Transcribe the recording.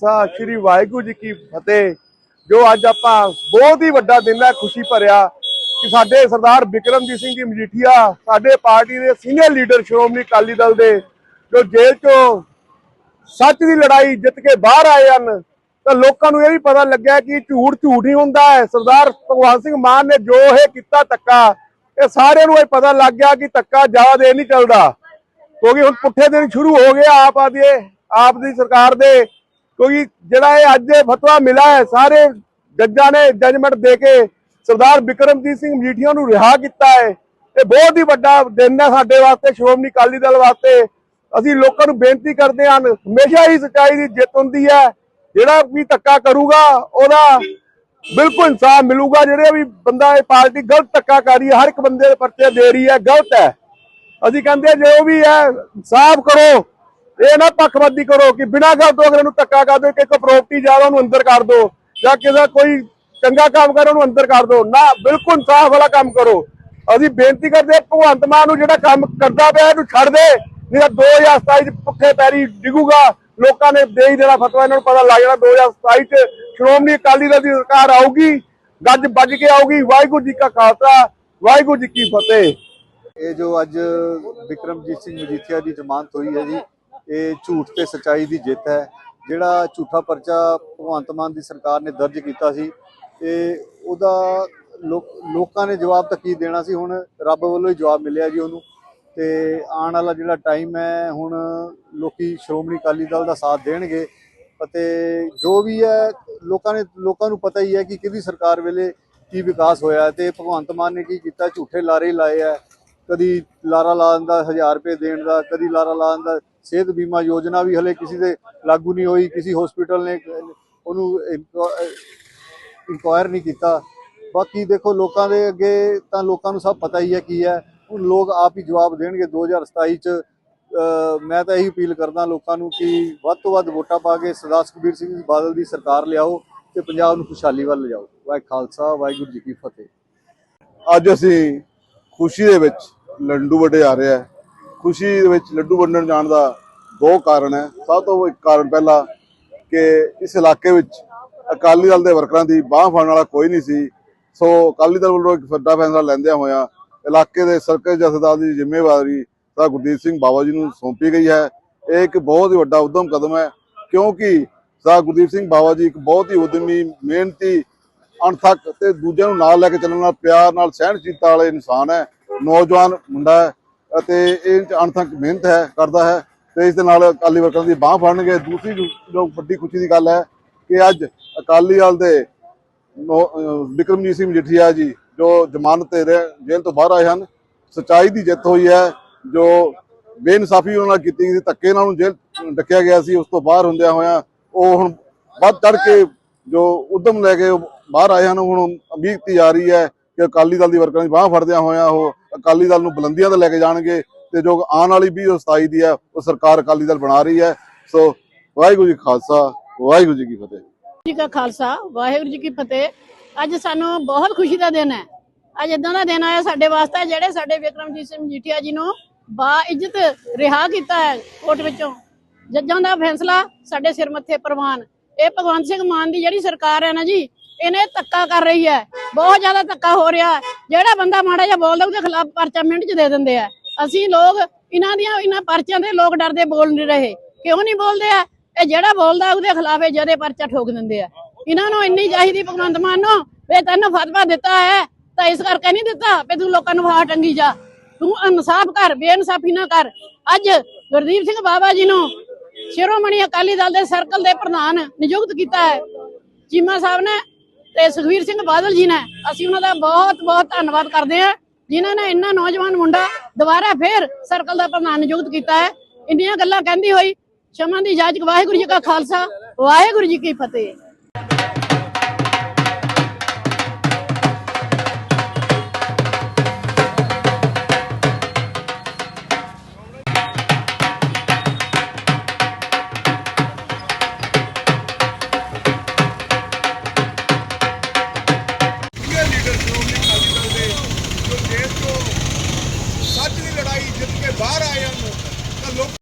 ਖਾਲਸਾ, ਸ੍ਰੀ ਵਾਹਿਗੁਰੂ ਜੀ ਕੀ ਫਤਿਹ। ਜੋ ਅੱਜ ਆਪਾਂ ਬਹੁਤ ਹੀ ਵੱਡਾ ਦਿਨ ਹੈ, ਖੁਸ਼ੀ ਭਰਿਆ। ਕਿ ਸਾਡੇ ਸਰਦਾਰ ਬਿਕਰਮਜੀਤ ਸਿੰਘ ਜੀ ਮਜੀਠੀਆ, ਸਾਡੇ ਪਾਰਟੀ ਦੇ ਸੀਨੀਅਰ ਲੀਡਰ ਸ਼੍ਰੋਮਣੀ ਅਕਾਲੀ ਦਲ ਦੇ, ਜੋ ਜੇਲ੍ਹ ਚੋਂ ਸੱਚ ਦੀ ਲੜਾਈ ਜਿੱਤ ਕੇ ਬਾਹਰ ਆਏ ਹਨ, ਤਾਂ ਲੋਕਾਂ ਨੂੰ ਇਹ ਵੀ ਪਤਾ ਲੱਗਿਆ ਕਿ ਝੂਠ ਝੂਠ ਹੀ ਹੁੰਦਾ ਹੈ। ਸਰਦਾਰ ਭਗਵਾਨ ਸਿੰਘ ਮਾਨ ਨੇ ਜੋ ਇਹ ਕੀਤਾ ਧੱਕਾ, ਇਹ ਸਾਰਿਆਂ ਨੂੰ ਇਹ ਪਤਾ ਲੱਗ ਗਿਆ ਕਿ ਧੱਕਾ ਜ਼ਿਆਦਾ ਦੇਰ ਨਹੀਂ ਚੱਲਦਾ। ਕਿਉਂਕਿ ਹੁਣ ਪੁੱਠੇ ਦਿਨ ਸ਼ੁਰੂ ਹੋ ਗਏ ਆਪ ਆਦੀ ਆਪ ਦੀ ਸਰਕਾਰ ਦੇ। ਕਿਉਂਕਿ ਜਿਹੜਾ ਇਹ ਅੱਜ ਫਤਵਾ ਮਿਲਾ ਹੈ, ਸਾਰੇ ਜੱਜਾਂ ਨੇ ਜਜਮੈਂਟ ਦੇ ਕੇ ਸਰਦਾਰ ਬਿਕਰਮਜੀਤ ਸਿੰਘ ਮਜੀਠੀਆ ਨੂੰ ਰਿਹਾ ਕੀਤਾ ਹੈ। ਇਹ ਬਹੁਤ ਹੀ ਵੱਡਾ ਦਿਨ ਹੈ ਸਾਡੇ ਵਾਸਤੇ, ਸ਼੍ਰੋਮਣੀ ਅਕਾਲੀ ਦਲ ਵਾਸਤੇ। ਅਸੀਂ ਲੋਕਾਂ ਨੂੰ ਬੇਨਤੀ ਕਰਦੇ ਹਾਂ, ਹਮੇਸ਼ਾ ਹੀ ਸੱਚਾਈ ਦੀ ਜਿੱਤ ਹੁੰਦੀ ਹੈ। ਜਿਹੜਾ ਵੀ ਧੱਕਾ ਕਰੂਗਾ, ਉਹਦਾ ਬਿਲਕੁਲ ਇਨਸਾਫ ਮਿਲੂਗਾ। ਜਿਹੜੇ ਵੀ ਬੰਦਾ ਇਹ ਪਾਰਟੀ ਗਲਤ ਧੱਕਾ ਕਰ ਰਹੀ ਹੈ, ਹਰ ਇੱਕ ਬੰਦੇ ਦੇ ਪਰਚੇ ਦੇ ਰਹੀ ਹੈ, ਗਲਤ ਹੈ। ਅਸੀਂ ਕਹਿੰਦੇ ਹਾਂ, ਜੋ ਵੀ ਹੈ, ਇਨਸਾਫ ਕਰੋ। ਇਹ ਨਾ ਪੱਖਵਾਦੀ ਕਰੋ ਕਿ ਬਿਨਾਂ ਗੱਲ ਤੋਂ ਅਗਰ ਨੂੰ ਧੱਕਾ ਕਰ ਦਿਓ, ਕਿ ਕੋਈ ਪ੍ਰਾਪਰਟੀ ਜ਼ਿਆਦਾ ਉਹਨੂੰ ਅੰਦਰ ਕਰ ਦਿਓ, ਜਾਂ ਕਿਸੇ ਕੋਈ ਚੰਗਾ ਕੰਮ ਕਰ ਉਹਨੂੰ ਅੰਦਰ ਕਰ ਦਿਓ। ਨਾ, ਬਿਲਕੁਲ ਇਨਸਾਫ ਵਾਲਾ ਕੰਮ ਕਰੋ। ਅਸੀਂ ਬੇਨਤੀ ਕਰਦੇ ਭਗਵੰਤ ਮਾਨ ਨੂੰ ਜਿਹੜਾ ਕੰਮ ਕਰਦਾ ਪਿਆ ਇਹਨੂੰ ਛੱਡ ਦੇ। ਨਹੀਂ ਤਾਂ 2027 ਚ ਪੁੱਠੇ ਪੈਰੀ ਡਿੱਗੂਗਾ, ਲੋਕਾਂ ਨੇ ਦੇ ਹੀ ਦੇਣਾ ਫਤਵਾ, ਇਹਨਾਂ ਨੂੰ ਪਤਾ ਲੱਗ ਜਾਣਾ 2027 ਚ ਸ਼੍ਰੋਮਣੀ ਅਕਾਲੀ ਦਲ ਦੀ ਸਰਕਾਰ ਆਊਗੀ, ਗੱਜ ਵੱਜ ਕੇ ਆਊਗੀ। ਵਾਹਿਗੁਰੂ ਜੀ ਕਾ ਖਾਲਸਾ, ਵਾਹਿਗੁਰੂ ਜੀ ਕੀ ਫਤਿਹ। ਇਹ ਜੋ ਅੱਜ ਵਿਕਰਮਜੀਤ ਸਿੰਘ ਮਜੀਠੀਆ ਦੀ ਜ਼ਮਾਨਤ ਹੋਈ ਹੈ ਜੀ ਇਹ ਝੂਠ ਤੇ ਸਚਾਈ ਦੀ ਜਿੱਤ ਹੈ। ਜਿਹੜਾ ਝੂਠਾ ਪਰਚਾ ਭਗਵੰਤ ਮਾਨ ਦੀ ਸਰਕਾਰ ਨੇ ਦਰਜ ਕੀਤਾ ਸੀ ਇਹ ਉਹਦਾ ਲੋਕਾਂ ਨੇ ਜਵਾਬ ਤਾਂ ਕੀ ਦੇਣਾ ਸੀ? ਹੁਣ ਰੱਬ ਵੱਲੋਂ ਹੀ ਜਵਾਬ ਮਿਲਿਆ ਜੀ ਉਹਨੂੰ। ਤੇ ਆਉਣ ਵਾਲਾ ਜਿਹੜਾ ਟਾਈਮ ਹੈ, ਹੁਣ ਲੋਕੀ ਸ਼੍ਰੋਮਣੀ ਅਕਾਲੀ ਦਲ ਦਾ ਸਾਥ ਦੇਣਗੇ। ਅਤੇ ਜੋ ਵੀ ਹੈ, ਲੋਕਾਂ ਨੇ, ਲੋਕਾਂ ਨੂੰ ਪਤਾ ਹੀ ਹੈ ਕਿ ਕਿਹਦੀ ਸਰਕਾਰ ਵੇਲੇ ਕੀ ਵਿਕਾਸ ਹੋਇਆ ਹੈ। ਤੇ ਭਗਵੰਤ ਮਾਨ ਨੇ ਕੀ ਕੀਤਾ? ਝੂਠੇ ਲਾਰੇ ਲਾਏ ਆ ਕਦੀ ਲਾਰਾ ਲਾ ਦਿੰਦਾ 1000 ਰੁਪਏ ਦੇਣ ਦਾ, ਕਦੀ ਲਾਰਾ ਲਾ ਦਿੰਦਾ ਸਿਹਤ ਬੀਮਾ ਯੋਜਨਾ ਵੀ ਹਲੇ ਕਿਸੇ ਦੇ ਲਾਗੂ ਨਹੀਂ ਹੋਈ, ਕਿਸੇ ਹਸਪੀਟਲ ਨੇ ਉਹਨੂੰ ਇਨਕੁਆਇਰ ਨਹੀਂ ਕੀਤਾ। ਬਾਕੀ ਦੇਖੋ ਲੋਕਾਂ ਦੇ ਅੱਗੇ ਤਾਂ ਲੋਕਾਂ ਨੂੰ ਸਭ ਪਤਾ ਹੀ ਹੈ ਕੀ ਹੈ। ਹੁਣ ਲੋਕ ਆਪ ਹੀ ਜਵਾਬ ਦੇਣਗੇ 2027 ਚ। ਮੈਂ ਤਾਂ ਇਹੀ ਅਪੀਲ ਕਰਦਾ ਲੋਕਾਂ ਨੂੰ ਕਿ ਵੱਧ ਤੋਂ ਵੱਧ ਵੋਟਾਂ ਪਾ ਕੇ ਸਰਦਾਰ ਸੁਖਬੀਰ ਸਿੰਘ ਬਾਦਲ ਦੀ ਸਰਕਾਰ ਲਿਆਓ ਤੇ ਪੰਜਾਬ ਨੂੰ ਖੁਸ਼ਹਾਲੀ ਵੱਲ ਲਿਜਾਓ। ਵਾਹਿ ਖਾਲਸਾ, ਵਾਹਿਗੁਰੂ ਜੀ ਕੀ ਫਤਿਹ। ਅੱਜ ਅਸੀਂ ਖੁਸ਼ੀ ਦੇ ਵਿੱਚ ਲੰਡੂ ਵੰਡੇ ਆ ਰਿਹਾ ਹੈ। ਖੁਸ਼ੀ ਦੇ ਵਿੱਚ ਲੱਡੂ ਵੰਡਣ ਜਾਣ ਦਾ ਦੋ ਕਾਰਨ ਹੈ। ਸਭ ਤੋਂ ਇੱਕ ਕਾਰਨ ਪਹਿਲਾ ਕਿ ਇਸ ਇਲਾਕੇ ਵਿੱਚ ਅਕਾਲੀ ਦਲ ਦੇ ਵਰਕਰਾਂ ਦੀ ਬਾਹ ਫੜਨ ਵਾਲਾ ਕੋਈ ਨਹੀਂ ਸੀ। ਸੋ ਅਕਾਲੀ ਦਲ ਵੱਲੋਂ ਇੱਕ ਵੱਡਾ ਫੈਸਲਾ ਲੈਂਦਿਆਂ ਹੋਇਆ ਇਲਾਕੇ ਦੇ ਸਰਕਲ ਜਥੇਦਾਰ ਦੀ ਜ਼ਿੰਮੇਵਾਰੀ ਸਰ ਗੁਰਦੀਪ ਸਿੰਘ ਬਾਵਾ ਜੀ ਨੂੰ ਸੌਂਪੀ ਗਈ ਹੈ। ਇਹ ਇੱਕ ਬਹੁਤ ਹੀ ਵੱਡਾ ਉਦਮ ਕਦਮ ਹੈ ਕਿਉਂਕਿ ਸਰ ਗੁਰਦੀਪ ਸਿੰਘ ਬਾਵਾ ਜੀ ਇੱਕ ਬਹੁਤ ਹੀ ਉਦਮੀ, ਮਿਹਨਤੀ, ਅਣਥੱਕ ਤੇ ਦੂਜਿਆਂ ਨੂੰ ਨਾਲ ਲੈ ਕੇ ਚੱਲਣ ਨਾਲ ਪਿਆਰ ਨਾਲ ਸਹਿਣਸ਼ੀਲਤਾ ਵਾਲੇ ਇਨਸਾਨ ਹੈ। ਨੌਜਵਾਨ ਮੁੰਡਾ ਹੈ। ਅਤੇ ਇਹ 'ਚ ਅਣਥੱਕ ਮਿਹਨਤ ਹੈ, ਕਰਦਾ ਹੈ ਤੇ ਇਸ ਦੇ ਨਾਲ ਅਕਾਲੀ ਵਰਕਰਾਂ ਦੀ ਬਾਹ ਫੜਨਗੇ। ਦੂਸਰੀ ਜੋ- ਵੱਡੀ ਖੁਸ਼ੀ ਦੀ ਗੱਲ ਹੈ ਕਿ ਅੱਜ ਅਕਾਲੀ ਦਲ ਦੇ ਨੌ- ਵਿਕਰਮਜੀਤ ਸਿੰਘ ਮਜੀਠੀਆ ਜੀ ਜੋ ਜ਼ਮਾਨਤ ਤੇ ਰਹਿ- ਜੇਲ੍ਹ ਤੋਂ ਬਾਹਰ ਆਏ ਹਨ, ਸਚਾਈ ਦੀ ਜਿੱਤ ਹੋਈ ਹੈ, ਜੋ ਬੇਇਨਸਾਫੀ ਉਹਨਾਂ ਨਾਲ ਕੀਤੀ ਗਈ ਸੀ, ਧੱਕੇ ਨਾਲ ਉਹਨੂੰ ਜੇਲ੍ਹ ਡੱਕਿਆ ਗਿਆ ਸੀ, ਉਸ ਤੋਂ ਬਾਹਰ ਹੁੰਦਿਆਂ ਹੋਇਆਂ ਉਹ ਹੁਣ ਵੱਧ ਚੜ ਕੇ ਜੋ ਉਦਮ ਲੈ ਕੇ ਉਹ ਬਾਹਰ ਆਏ ਹਨ ਹੁਣ ਉਮੀਦ ਕੀਤੀ ਜਾ ਰਹੀ ਹੈ ਕਿ ਅਕਾਲੀ ਦਲ ਦੀ ਵਰਕਰਾਂ ਦੀ ਬਾਹ ਫੜਦਿਆਂ ਹੋਇਆਂ ਉਹ ਅਕਾਲੀ ਦਲ ਨੂੰ ਬੁਲੰਦੀਆਂ ਤੇ ਲੈ ਕੇ ਜਾਣਗੇ ਤੇ ਜੋ ਆਉਣ ਵਾਲੀ 2027 ਦੀ ਹੈ, ਉਹ ਸਰਕਾਰ ਅਕਾਲੀ ਦਲ ਬਣਾ ਰਹੀ ਹੈ। ਸੋ ਵਾਹਿਗੁਰੂ ਜੀ ਖਾਲਸਾ, ਵਾਹਿਗੁਰੂ ਜੀ ਕੀ ਫਤਿਹ। ਜੀ ਕਾ ਖਾਲਸਾ, ਵਾਹਿਗੁਰੂ ਜੀ ਕੀ ਫਤਿਹ। ਅੱਜ ਸਾਨੂੰ ਬਹੁਤ ਖੁਸ਼ੀ ਦਾ ਦਿਨ ਹੈ। ਅੱਜ ਇਦਾਂ ਦਾ ਦਿਨ ਆਇਆ ਸਾਡੇ ਵਾਸਤੇ ਜਿਹੜੇ ਸਾਡੇ ਵਿਕਰਮਜੀਤ ਸਿੰਘ ਮਜੀਠੀਆ ਜੀ ਨੂੰ ਬਾ ਇੱਜ਼ਤ ਰਿਹਾ ਕੀਤਾ ਹੈ ਕੋਰਟ ਵਿੱਚੋਂ। ਜੱਜਾਂ ਦਾ ਫੈਸਲਾ ਸਾਡੇ ਸਿਰ ਮੱਥੇ ਪ੍ਰਵਾਨ। ਇਹ ਭਗਵੰਤ ਸਿੰਘ ਮਾਨ ਦੀ ਜਿਹੜੀ ਸਰਕਾਰ ਹੈ ਨਾ ਜੀ ਇਹਨੇ ਧੱਕਾ ਕਰ ਰਹੀ ਹੈ। ਬਹੁਤ ਜ਼ਿਆਦਾ ਧੱਕਾ ਹੋ ਰਿਹਾ ਹੈ। ਜਿਹੜਾ ਬੰਦਾ ਮਾੜਾ ਜਿਹਾ ਬੋਲਦਾ ਉਹਦੇ ਖਿਲਾਫ ਪਰਚਾ ਮਿੰਟ 'ਚ ਦੇ ਦਿੰਦੇ ਆ। ਅਸੀਂ ਲੋਕ ਇਹਨਾਂ ਦੀਆਂ, ਇਹਨਾਂ ਪਰਚਿਆਂ ਦੇ ਲੋਕ ਡਰਦੇ ਬੋਲ ਨਹੀਂ ਰਹੇ। ਕਿਉਂ ਨਹੀਂ ਬੋਲਦੇ ਆ? ਇਹ ਜਿਹੜਾ ਬੋਲਦਾ, ਉਹਦੇ ਖਿਲਾਫ ਇਹ ਜਦੇ ਪਰਚਾ ਠੋਕ ਦਿੰਦੇ ਆ। ਇਹਨਾਂ ਨੂੰ ਇੰਨੀ ਚਾਹੀਦੀ ਭਗਵੰਤ ਮਾਨ ਨੂੰ ਵੇ ਤੈਨੂੰ ਫਤਵਾ ਦਿੱਤਾ ਹੈ, ਤਾਂ ਇਸ ਕਰਕੇ ਨਹੀਂ ਦਿੱਤਾ ਵੀ ਤੂੰ ਲੋਕਾਂ ਨੂੰ ਵਾਹ ਟੰਗੀ ਜਾ। ਤੂੰ ਇਨਸਾਫ ਕਰ, ਬੇਇਨਸਾਫੀ ਨਾ ਕਰ। ਅੱਜ ਗੁਰਦੀਪ ਸਿੰਘ ਬਾਬਾ ਜੀ ਨੂੰ ਸ਼ਿਰੋਮਣੀ ਅਕਾਲੀ ਦਲ ਦੇ ਸਰਕਲ ਦੇ ਪ੍ਰਧਾਨ ਨਿਯੁਕਤ ਕੀਤਾ ਹੈ। ਚੀਮਾ ਸਾਹਿਬ ਨੇ ਤੇ ਸੁਖਵੀਰ ਸਿੰਘ ਬਾਦਲ ਜੀ ਨੇ ਅਸੀਂ ਉਹਨਾਂ ਦਾ ਬਹੁਤ ਬਹੁਤ ਧੰਨਵਾਦ ਕਰਦੇ ਹਾਂ। ਜਿਨ੍ਹਾਂ ਨੇ ਇੰਨਾ ਨੌਜਵਾਨ ਮੁੰਡਾ ਦੁਬਾਰਾ ਫੇਰ ਸਰਕਲ ਦਾ ਪ੍ਰਧਾਨ ਨਿਯੁਕਤ ਕੀਤਾ ਹੈ। ਇੰਨੀਆਂ ਗੱਲਾਂ ਕਹਿੰਦੀ ਹੋਈ, ਸ਼ਮਨ ਦੀ ਇਜਾਜ਼ਤ ਵਾਹਿਗੁਰੂ ਜੀ ਕਾ ਖਾਲਸਾ, ਵਾਹਿਗੁਰੂ ਜੀ ਕੀ ਫਤਿਹ।